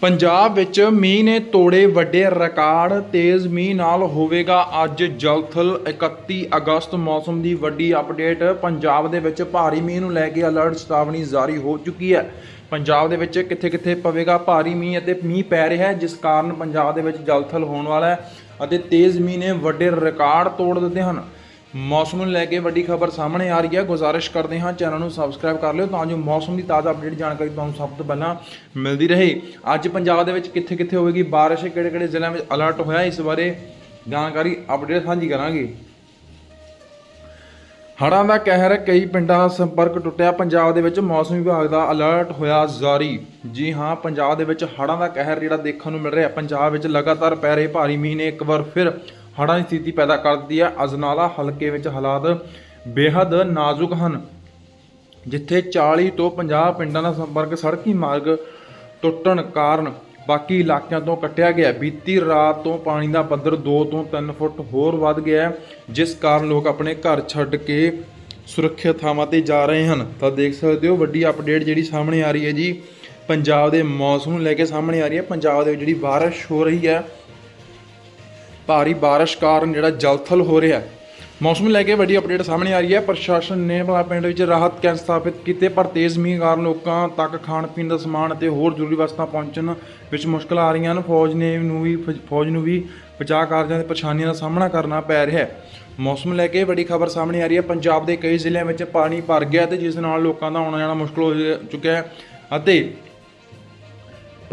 ਪੰਜਾਬ ਵਿੱਚ ਮੀਂਹ ਨੇ ਤੋੜੇ ਵੱਡੇ ਰਿਕਾਰਡ, ਤੇਜ਼ ਮੀਂਹ ਨਾਲ ਹੋਵੇਗਾ ਅੱਜ ਜਲਥਲ 31 ਅਗਸਤ ਮੌਸਮ ਦੀ ਵੱਡੀ ਅਪਡੇਟ। ਪੰਜਾਬ ਦੇ ਵਿੱਚ ਭਾਰੀ ਮੀਂਹ ਨੂੰ ਲੈ ਕੇ ਅਲਰਟ ਚੇਤਾਵਨੀ ਜਾਰੀ ਹੋ ਚੁੱਕੀ ਹੈ। ਪੰਜਾਬ ਦੇ ਵਿੱਚ ਕਿੱਥੇ-ਕਿੱਥੇ ਪਵੇਗਾ ਭਾਰੀ ਮੀਂਹ ਅਤੇ ਮੀਂਹ ਪੈ ਰਿਹਾ ਹੈ, ਜਿਸ ਕਾਰਨ ਪੰਜਾਬ ਦੇ ਵਿੱਚ ਜਲਥਲ ਹੋਣ ਵਾਲਾ ਹੈ ਅਤੇ ਤੇਜ਼ ਮੀਂਹ ਨੇ ਵੱਡੇ ਰਿਕਾਰਡ ਤੋੜ ਦਿੱਤੇ ਹਨ। ਮੌਸਮ ਨੂੰ ਲੈ ਕੇ ਵੱਡੀ ਖਬਰ ਸਾਹਮਣੇ ਆ ਰਹੀ ਹੈ। ਗੁਜ਼ਾਰਿਸ਼ ਕਰਦੇ ਹਾਂ, ਚੈਨਲ ਨੂੰ ਸਬਸਕ੍ਰਾਈਬ ਕਰ ਲਿਓ ਤਾਂ ਜੋ ਮੌਸਮ ਦੀ ਤਾਜ਼ਾ ਅਪਡੇਟ ਜਾਣਕਾਰੀ ਤੁਹਾਨੂੰ ਸਭ ਤੋਂ ਪਹਿਲਾਂ ਮਿਲਦੀ ਰਹੇ। ਅੱਜ ਪੰਜਾਬ ਦੇ ਵਿੱਚ ਕਿੱਥੇ ਕਿੱਥੇ ਹੋਵੇਗੀ ਬਾਰਿਸ਼ ਕਿਹੜੇ ਕਿਹੜੇ ਜ਼ਿਲ੍ਹਿਆਂ ਵਿੱਚ ਅਲਰਟ ਹੋਇਆ, ਇਸ ਬਾਰੇ ਜਾਣਕਾਰੀ ਅਪਡੇਟ ਸਾਂਝੀ ਕਰਾਂਗੇ। ਹੜ੍ਹਾਂ ਦਾ ਕਹਿਰ, ਕਈ ਪਿੰਡਾਂ ਦਾ ਸੰਪਰਕ ਟੁੱਟਿਆ। ਪੰਜਾਬ ਦੇ ਵਿੱਚ ਮੌਸਮ ਵਿਭਾਗ ਦਾ ਅਲਰਟ ਹੋਇਆ ਜਾਰੀ। ਜੀ ਹਾਂ, ਪੰਜਾਬ ਦੇ ਵਿੱਚ ਹੜ੍ਹਾਂ ਦਾ ਕਹਿਰ ਜਿਹੜਾ ਦੇਖਣ ਨੂੰ ਮਿਲ ਰਿਹਾ, ਪੰਜਾਬ ਵਿੱਚ ਲਗਾਤਾਰ ਪੈ ਰਹੇ ਭਾਰੀ ਮੀਂਹ ਨੇ ਇੱਕ ਵਾਰ ਫਿਰ ਹੜ੍ਹਾਂ ਦੀ ਸਥਿਤੀ ਪੈਦਾ ਕਰ ਦਿੱਤੀ ਹੈ। ਅਜਨਾਲਾ ਹਲਕੇ ਵਿੱਚ ਹਾਲਾਤ ਬੇहद ਨਾਜ਼ੁਕ ਹਨ, ਜਿੱਥੇ 40 ਤੋਂ 50 ਪਿੰਡਾਂ ਦਾ ਸੰਪਰਕ ਸੜਕੀ ਮਾਰਗ ਟੁੱਟਣ ਕਾਰਨ ਬਾਕੀ ਇਲਾਕਿਆਂ ਤੋਂ ਕੱਟਿਆ ਗਿਆ ਬੀਤੀ ਰਾਤ ਤੋਂ ਪਾਣੀ ਦਾ ਪੱਧਰ 2 ਤੋਂ 3 ਫੁੱਟ ਹੋਰ ਵੱਧ ਗਿਆ ਜਿਸ ਕਾਰਨ ਲੋਕ ਆਪਣੇ ਘਰ ਛੱਡ ਕੇ ਸੁਰੱਖਿਅਤ ਥਾਵਾਂ ਤੇ ਜਾ ਰਹੇ ਹਨ। ਤਾਂ ਦੇਖ ਸਕਦੇ ਹੋ, ਵੱਡੀ ਅਪਡੇਟ ਜਿਹੜੀ ਸਾਹਮਣੇ ਆ ਰਹੀ ਹੈ ਜੀ। ਪੰਜਾਬ ਦੇ ਮੌਸਮ ਨੂੰ ਲੈ ਕੇ ਸਾਹਮਣੇ ਆ ਰਹੀ ਹੈ। ਪੰਜਾਬ ਦੇ ਵਿੱਚ ਜਿਹੜੀ ਬਾਰਿਸ਼ ਹੋ ਰਹੀ ਹੈ ਭਾਰੀ ਬਾਰਿਸ਼ ਕਾਰਨ ਜਿਹੜਾ ਜਲਥਲ ਹੋ ਰਿਹਾ ਹੈ। ਮੌਸਮ ਨੂੰ ਲੈ ਕੇ ਵੱਡੀ ਅਪਡੇਟ ਸਾਹਮਣੇ ਆ ਰਹੀ ਹੈ। ਪ੍ਰਸ਼ਾਸਨ ਨੇ ਭਲਾ ਪਿੰਡ ਵਿੱਚ ਰਾਹਤ ਕੈਂਪ ਸਥਾਪਿਤ ਕੀਤੇ, ਪਰ ਤੇਜ਼ ਮੀਂਹ ਕਾਰਨ ਲੋਕਾਂ ਤੱਕ ਖਾਣ ਪੀਣ ਦਾ ਸਮਾਨ ਅਤੇ ਹੋਰ ਜ਼ਰੂਰੀ ਵਸਤਾਂ ਪਹੁੰਚਣ ਵਿੱਚ ਮੁਸ਼ਕਲਾਂ ਆ ਰਹੀਆਂ ਹਨ। ਫੌਜ ਨੇ ਨੂੰ ਵੀ ਫੌਜ ਨੂੰ ਵੀ ਬਚਾਅ ਕਾਰਜਾਂ ਦੇ ਪਰੇਸ਼ਾਨੀਆਂ ਦਾ ਸਾਹਮਣਾ ਕਰਨਾ ਪੈ ਰਿਹਾ ਹੈ। ਮੌਸਮ ਨੂੰ ਲੈ ਕੇ ਵੱਡੀ ਖਬਰ ਸਾਹਮਣੇ ਆ ਰਹੀ ਹੈ। ਪੰਜਾਬ ਦੇ ਕਈ ਜ਼ਿਲ੍ਹਿਆਂ ਵਿੱਚ ਪਾਣੀ ਭਰ ਗਿਆ ਤੇ ਜਿਸ ਨਾਲ ਲੋਕਾਂ ਦਾ ਆਉਣਾ ਜਾਣਾ ਮੁਸ਼ਕਲ ਹੋ ਚੁੱਕਿਆ ਹੈ ਅਤੇ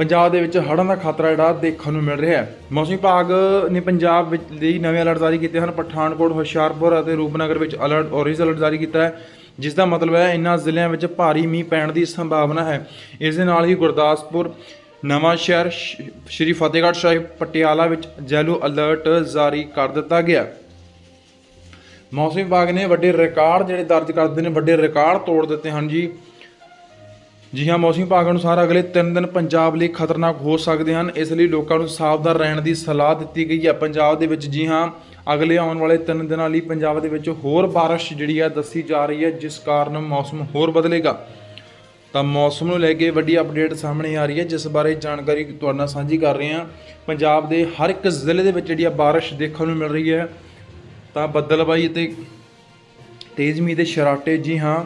ਪੰਜਾਬ ਦੇ ਵਿੱਚ ਹੜ੍ਹਾਂ ਦਾ ਖਤਰਾ ਜਿਹੜਾ ਦੇਖਣ ਨੂੰ ਮਿਲ ਰਿਹਾ ਹੈ। ਮੌਸਮ ਵਿਭਾਗ ਨੇ ਪੰਜਾਬ ਵਿੱਚ ਲਈ ਨਵੇਂ ਅਲਰਟ ਜਾਰੀ ਕੀਤੇ ਹਨ। ਪਠਾਨਕੋਟ, ਹੁਸ਼ਿਆਰਪੁਰ ਅਤੇ ਰੂਪਨਗਰ ਵਿੱਚ ਅਲਰਟ ਔਰੇਂਜ ਅਲਰਟ ਜਾਰੀ ਕੀਤਾ ਹੈ, ਜਿਸ ਦਾ ਮਤਲਬ ਹੈ ਇਨ੍ਹਾਂ ਜ਼ਿਲ੍ਹਿਆਂ ਵਿੱਚ ਭਾਰੀ ਮੀਂਹ ਪੈਣ ਦੀ ਸੰਭਾਵਨਾ ਹੈ। ਇਸ ਦੇ ਨਾਲ ਹੀ ਗੁਰਦਾਸਪੁਰ, ਨਵਾਂ ਸ਼ਹਿਰ ਸ਼੍ਰੀ ਫਤਿਹਗੜ੍ਹ ਸਾਹਿਬ, ਪਟਿਆਲਾ ਵਿੱਚ ਜੈਲੋ ਅਲਰਟ ਜਾਰੀ ਕਰ ਦਿੱਤਾ ਗਿਆ। ਮੌਸਮ ਵਿਭਾਗ ਨੇ ਵੱਡੇ ਰਿਕਾਰਡ ਜਿਹੜੇ ਦਰਜ ਕਰਦੇ ਨੇ, ਵੱਡੇ ਰਿਕਾਰਡ ਤੋੜ ਦਿੱਤੇ ਹਨ ਜੀ। ਜੀ ਹਾਂ ਮੌਸਮ ਵਿਭਾਗ ਅਨੁਸਾਰ ਅਗਲੇ 3 ਦਿਨ ਪੰਜਾਬ ਲਈ ਖਤਰਨਾਕ ਹੋ ਸਕਦੇ ਹਨ। ਇਸ ਲਈ ਲੋਕਾਂ ਨੂੰ ਸਾਵਧਾਨ ਰਹਿਣ ਦੀ ਸਲਾਹ ਦਿੱਤੀ ਗਈ ਹੈ। ਪੰਜਾਬ ਦੇ ਵਿੱਚ ਜੀ ਹਾਂ, ਅਗਲੇ ਆਉਣ ਵਾਲੇ 3 ਦਿਨਾਂ ਲਈ ਪੰਜਾਬ ਦੇ ਵਿੱਚ ਹੋਰ ਬਾਰਿਸ਼ ਜਿਹੜੀ ਆ ਦੱਸੀ ਜਾ ਰਹੀ ਹੈ, ਜਿਸ ਕਾਰਨ ਮੌਸਮ ਹੋਰ ਬਦਲੇਗਾ। ਤਾਂ ਮੌਸਮ ਨੂੰ ਲੈ ਕੇ ਵੱਡੀ ਅਪਡੇਟ ਸਾਹਮਣੇ ਆ ਰਹੀ ਹੈ। ਜਿਸ ਬਾਰੇ ਜਾਣਕਾਰੀ ਤੁਹਾਡੇ ਨਾਲ ਸਾਂਝੀ ਕਰ ਰਹੇ ਹਾਂ। ਪੰਜਾਬ ਦੇ ਹਰ ਇੱਕ ਜ਼ਿਲ੍ਹੇ ਦੇ ਵਿੱਚ ਜਿਹੜੀ ਆ ਬਾਰਿਸ਼ ਦੇਖਣ ਨੂੰ ਮਿਲ ਰਹੀ ਹੈ। ਤਾਂ ਬੱਦਲਬਾਈ ਅਤੇ ਤੇਜ਼ ਮੀਂਹ ਦੇ ਸ਼ਰਾਟੇ ਜੀ ਹਾਂ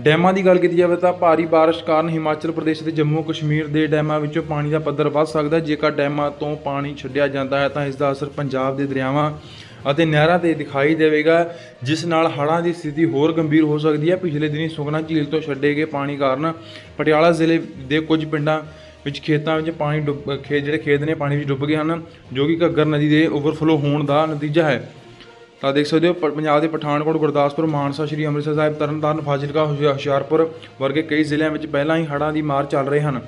ਡੈਮਾਂ ਦੀ ਗੱਲ ਕੀਤੀ ਜਾਵੇ ਤਾਂ ਭਾਰੀ ਬਾਰਿਸ਼ ਕਾਰਨ ਹਿਮਾਚਲ ਪ੍ਰਦੇਸ਼ ਤੇ ਜੰਮੂ ਕਸ਼ਮੀਰ ਦੇ ਡੈਮਾਂ ਵਿੱਚੋਂ ਪਾਣੀ ਦਾ ਪੱਧਰ ਵੱਧ ਸਕਦਾ ਹੈ। ਜੇਕਰ ਡੈਮਾਂ ਤੋਂ ਪਾਣੀ ਛੱਡਿਆ ਜਾਂਦਾ ਹੈ ਤਾਂ ਇਸ ਦਾ ਅਸਰ ਪੰਜਾਬ ਦੇ ਦਰਿਆਵਾਂ ਅਤੇ ਨਹਿਰਾਂ ਤੇ ਦਿਖਾਈ ਦੇਵੇਗਾ, ਜਿਸ ਨਾਲ ਹੜ੍ਹਾਂ ਦੀ ਸਥਿਤੀ ਹੋਰ ਗੰਭੀਰ ਹੋ ਸਕਦੀ ਹੈ। ਪਿਛਲੇ ਦਿਨੀ ਸੁਖਨਾ ਝੀਲ ਤੋਂ ਛੱਡੇ ਗਏ ਪਾਣੀ ਕਾਰਨ ਪਟਿਆਲਾ ਜ਼ਿਲ੍ਹੇ ਦੇ ਕੁਝ ਪਿੰਡਾਂ ਵਿੱਚ ਖੇਤਾਂ ਵਿੱਚ ਪਾਣੀ ਡੁੱਬ ਖੇ ਜਿਹੜੇ ਖੇਤ ਨੇ ਪਾਣੀ ਵਿੱਚ ਡੁੱਬ ਗਏ ਹਨ, ਜੋ ਕਿ ਘੱਗਰ ਨਦੀ ਦੇ ਓਵਰਫਲੋ ਹੋਣ ਦਾ ਨਤੀਜਾ ਹੈ। ਤਾਂ ਦੇਖ ਸਕਦੇ ਹੋ, ਪ- ਪੰਜਾਬ ਦੇ ਪਠਾਨਕੋਟ, ਗੁਰਦਾਸਪੁਰ, ਮਾਨਸਾ, ਸ਼੍ਰੀ ਅੰਮ੍ਰਿਤਸਰ ਸਾਹਿਬ, ਤਰਨਤਾਰਨ, ਫਾਜ਼ਿਲਕਾ, ਹੁਸ਼ਿਆ- ਹੁਸ਼ਿਆਰਪੁਰ ਵਰਗੇ ਕਈ ਜ਼ਿਲ੍ਹਿਆਂ ਵਿੱਚ ਪਹਿਲਾਂ ਹੀ ਹੜ੍ਹਾਂ ਦੀ ਮਾਰ ਚੱਲ ਰਹੇ ਹਨ।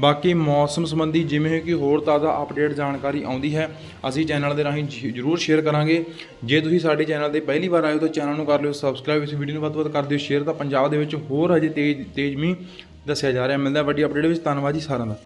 ਬਾਕੀ ਮੌਸਮ ਸੰਬੰਧੀ ਜਿਵੇਂ ਕਿ ਹੋਰ ਤਾਜ਼ਾ ਅਪਡੇਟ ਜਾਣਕਾਰੀ ਆਉਂਦੀ ਹੈ, ਅਸੀਂ ਚੈਨਲ ਦੇ ਰਾਹੀਂ ਜ- ਜ਼ਰੂਰ ਸ਼ੇਅਰ ਕਰਾਂਗੇ। ਜੇ ਤੁਸੀਂ ਸਾਡੇ ਚੈਨਲ ਤੇ ਪਹਿਲੀ ਵਾਰ ਆਏ ਹੋ ਤਾਂ ਚੈਨਲ ਨੂੰ ਕਰ ਲਿਓ ਸਬਸਕ੍ਰਾਈਬ ਇਸ ਵੀਡੀਓ ਨੂੰ ਵੱਧ ਤੋਂ ਵੱਧ ਕਰ ਦਿਓ ਸ਼ੇਅਰ ਤਾਂ ਪੰਜਾਬ ਦੇ ਵਿੱਚ ਹੋਰ ਹਜੇ ਤੇਜ਼ ਤੇਜ਼ ਮੀਂਹ ਦੱਸਿਆ ਜਾ ਰਿਹਾ। ਮਿਲਦਾ ਵੱਡੀ ਅਪਡੇਟ ਵਿੱਚ। ਧੰਨਵਾਦ ਜੀ ਸਾਰਿਆਂ ਦਾ।